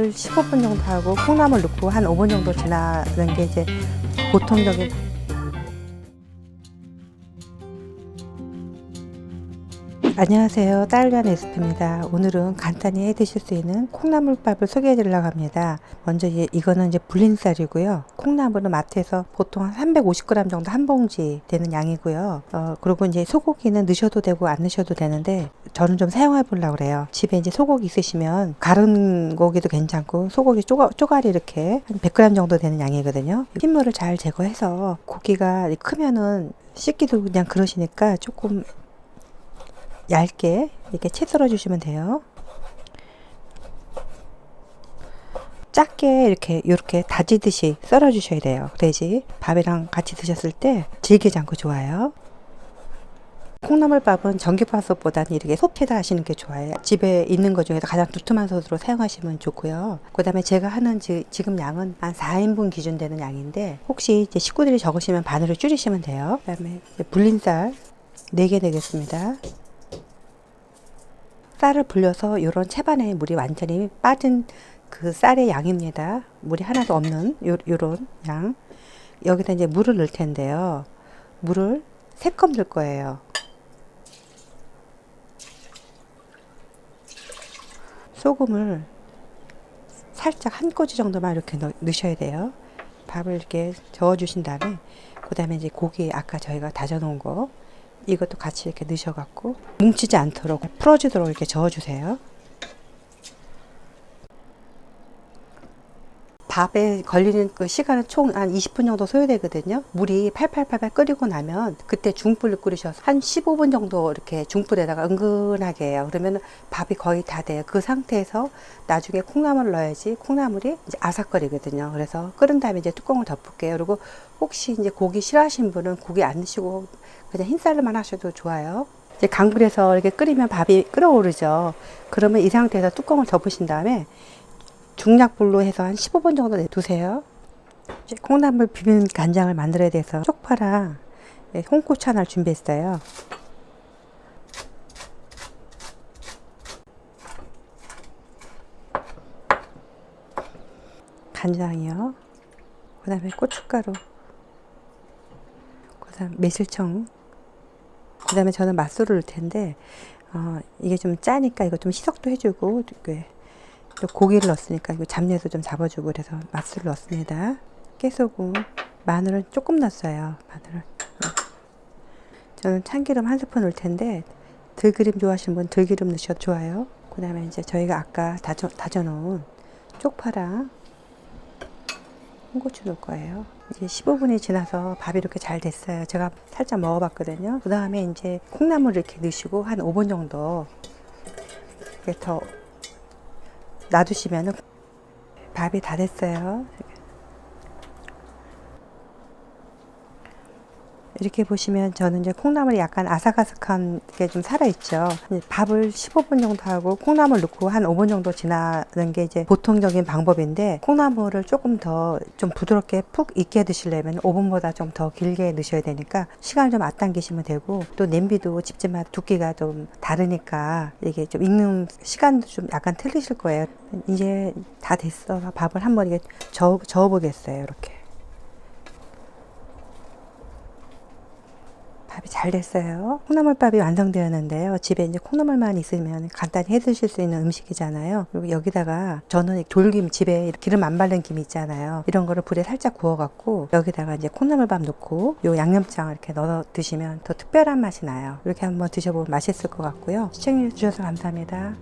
밥을 15분 정도 하고 콩나물 넣고 한 5분 정도 지나는 게 이제 보통적인 안녕하세요. 딸리안 레시피입니다. 오늘은 간단히 해 드실 수 있는 콩나물밥을 소개해 드리려고 합니다. 먼저 이- 이거는 이제 불린쌀이고요. 콩나물은 마트에서 보통 한 350g 정도 한 봉지 되는 양이고요. 어, 그리고 이제 소고기는 넣으셔도 되고 안 넣으셔도 되는데 저는 좀 사용해 보려고 그래요. 집에 이제 소고기 있으시면 가른 고기도 괜찮고 소고기 쪼가, 쪼가리 이렇게 한 100g 정도 되는 양이거든요. 핏물을 잘 제거해서 고기가 크면은 씻기도 그냥 그러시니까 조금 얇게 이렇게 채 썰어 주시면 돼요. 작게 이렇게 이렇게 다지듯이 썰어 주셔야 돼요. 그래야지 밥이랑 같이 드셨을 때 질기지 않고 좋아요. 콩나물밥은 전기밥솥보다는 이렇게 솥에다 하시는 게 좋아요. 집에 있는 것 중에서 가장 두툼한 솥으로 사용하시면 좋고요. 그 다음에 제가 하는 지, 금 양은 한 4인분 기준 되는 양인데 혹시 이제 식구들이 적으시면 반으로 줄이시면 돼요. 그 다음에 불린쌀 4개 되겠습니다. 쌀을 불려서 이런 채반에 물이 완전히 빠진 그 쌀의 양입니다. 물이 하나도 없는 요, 요런 양. 여기다 이제 물을 넣을 텐데요. 물을 세 컵 넣을 거예요. 소금을 살짝 한 꼬지 정도만 이렇게 넣, 넣으셔야 돼요. 밥을 이렇게 저어 주신 다음에 그 다음에 이제 고기 아까 저희가 다져 놓은 거 이것도 같이 이렇게 넣으셔갖고 뭉치지 않도록 풀어주도록 이렇게 저어주세요. 밥에 걸리는 그 시간은 총 한 20분 정도 소요되거든요. 물이 팔팔팔팔 끓이고 나면 그때 중불을 끓이셔서 한 15분 정도 이렇게 중불에다가 은근하게 해요. 그러면 밥이 거의 다 돼요. 그 상태에서 나중에 콩나물을 넣어야지 콩나물이 이제 아삭거리거든요. 그래서 끓은 다음에 이제 뚜껑을 덮을게요. 그리고 혹시 이제 고기 싫어하시는 분은 고기 안 드시고 그냥 흰쌀로만 하셔도 좋아요. 이제 강불에서 이렇게 끓이면 밥이 끓어오르죠. 그러면 이 상태에서 뚜껑을 덮으신 다음에 중약불로 해서 한 15분 정도 두세요. 이제 콩나물 비빔 간장을 만들어야 돼서 쪽파랑 네, 홍고추 하나를 준비했어요. 간장이요. 그 다음에 고춧가루. 그 다음 매실청. 그 다음에 저는 맛술을 넣을 텐데, 어, 이게 좀 짜니까 이거 좀 희석도 해주고, 이렇게 또 고기를 넣었으니까 이거 잡내도 좀 잡아주고 그래서 맛술을 넣습니다. 깨소금, 마늘은 조금 넣었어요. 마늘을. 저는 참기름 한 스푼 넣을 텐데, 들기름 좋아하시는 분 들기름 넣으셔도 좋아요. 그 다음에 이제 저희가 아까 다져, 다져놓은 쪽파랑 홍고추 넣을 거예요. 이제 15분이 지나서 밥이 이렇게 잘 됐어요. 제가 살짝 먹어봤거든요. 그 다음에 이제 콩나물 이렇게 넣으시고 한 5분 정도 이렇게 더 놔두시면은 밥이 다 됐어요. 이렇게 보시면 저는 이제 콩나물이 약간 아삭아삭한 게 좀 살아있죠. 밥을 15분 정도 하고 콩나물 넣고 한 5분 정도 지나는 게 이제 보통적인 방법인데 콩나물을 조금 더 좀 부드럽게 푹 익게 드시려면 5분보다 좀 더 길게 넣으셔야 되니까 시간을 좀 앞당기시면 되고 또 냄비도 집집마다 두께가 좀 다르니까 이게 좀 익는 시간도 좀 약간 틀리실 거예요. 이제 다 됐어. 밥을 한번 이게 저어, 저어보겠어요. 이렇게. 밥이 잘 됐어요. 콩나물밥이 완성되었는데요. 집에 이제 콩나물만 있으면 간단히 해 드실 수 있는 음식이잖아요. 그리고 여기다가 저는 돌김 집에 기름 안 바른 김 있잖아요. 이런 거를 불에 살짝 구워갖고 여기다가 이제 콩나물밥 넣고 요 양념장 이렇게 넣어 드시면 더 특별한 맛이 나요. 이렇게 한번 드셔보면 맛있을 것 같고요. 시청해 주셔서 감사합니다.